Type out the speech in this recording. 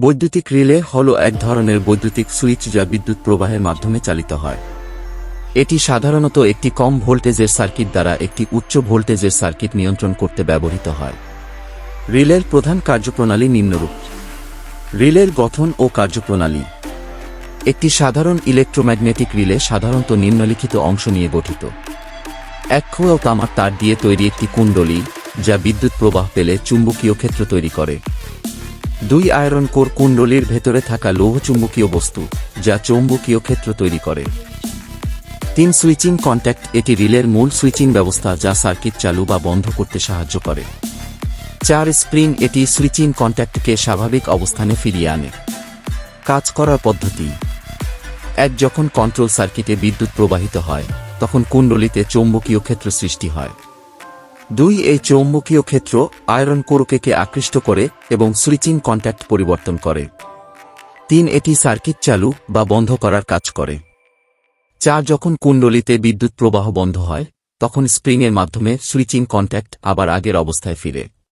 বৈদ্যুতিক রিলে হল এক ধরনের বৈদ্যুতিক সুইচ যা বিদ্যুৎ প্রবাহের মাধ্যমে চালিত হয়। এটি সাধারণত একটি কম ভোল্টেজের সার্কিট দ্বারা একটি উচ্চ ভোল্টেজের সার্কিট নিয়ন্ত্রণ করতে ব্যবহৃত হয়। রিলের প্রধান কার্যপ্রণালী নিম্নরূপ। রিলের গঠন ও কার্যপ্রণালী। একটি সাধারণ ইলেকট্রোম্যাগনেটিক রিলে সাধারণত নিম্নলিখিত অংশ নিয়ে গঠিত। এক খোয়া তামার তার দিয়ে তৈরি একটি কুণ্ডলী, যা বিদ্যুৎ প্রবাহ পেলে চুম্বকীয় ক্ষেত্র তৈরি করে। দুই আয়রন কোর কুণ্ডলীর ভেতরে থাকা লৌহ চুম্বকীয় বস্তু, যা চৌম্বকীয় ক্ষেত্র তৈরি করে। তিন সুইচিং কন্ট্যাক্ট, এটি রিলের মূল সুইচিং ব্যবস্থা যা সার্কিট চালু বা বন্ধ করতে সাহায্য করে। চার স্প্রিং, এটি সুইচিং কন্ট্যাক্টকে স্বাভাবিক অবস্থানে ফিরিয়ে আনে। কাজ করার পদ্ধতি। এক, যখন কন্ট্রোল সার্কিটে বিদ্যুৎ প্রবাহিত হয়, তখন কুণ্ডলিতে চৌম্বকীয় ক্ষেত্র সৃষ্টি হয়। দুই এই চৌম্বকীয় ক্ষেত্র আয়রন কোরকেকে আকৃষ্ট করে এবং সুইচিং কন্ট্যাক্ট পরিবর্তন করে। তিন, এটি সার্কিট চালু বা বন্ধ করার কাজ করে। চার, যখন কুণ্ডলিতে বিদ্যুৎ প্রবাহ বন্ধ হয়, তখন স্প্রিংয়ের মাধ্যমে সুইচিং কন্ট্যাক্ট আবার আগের অবস্থায় ফিরে।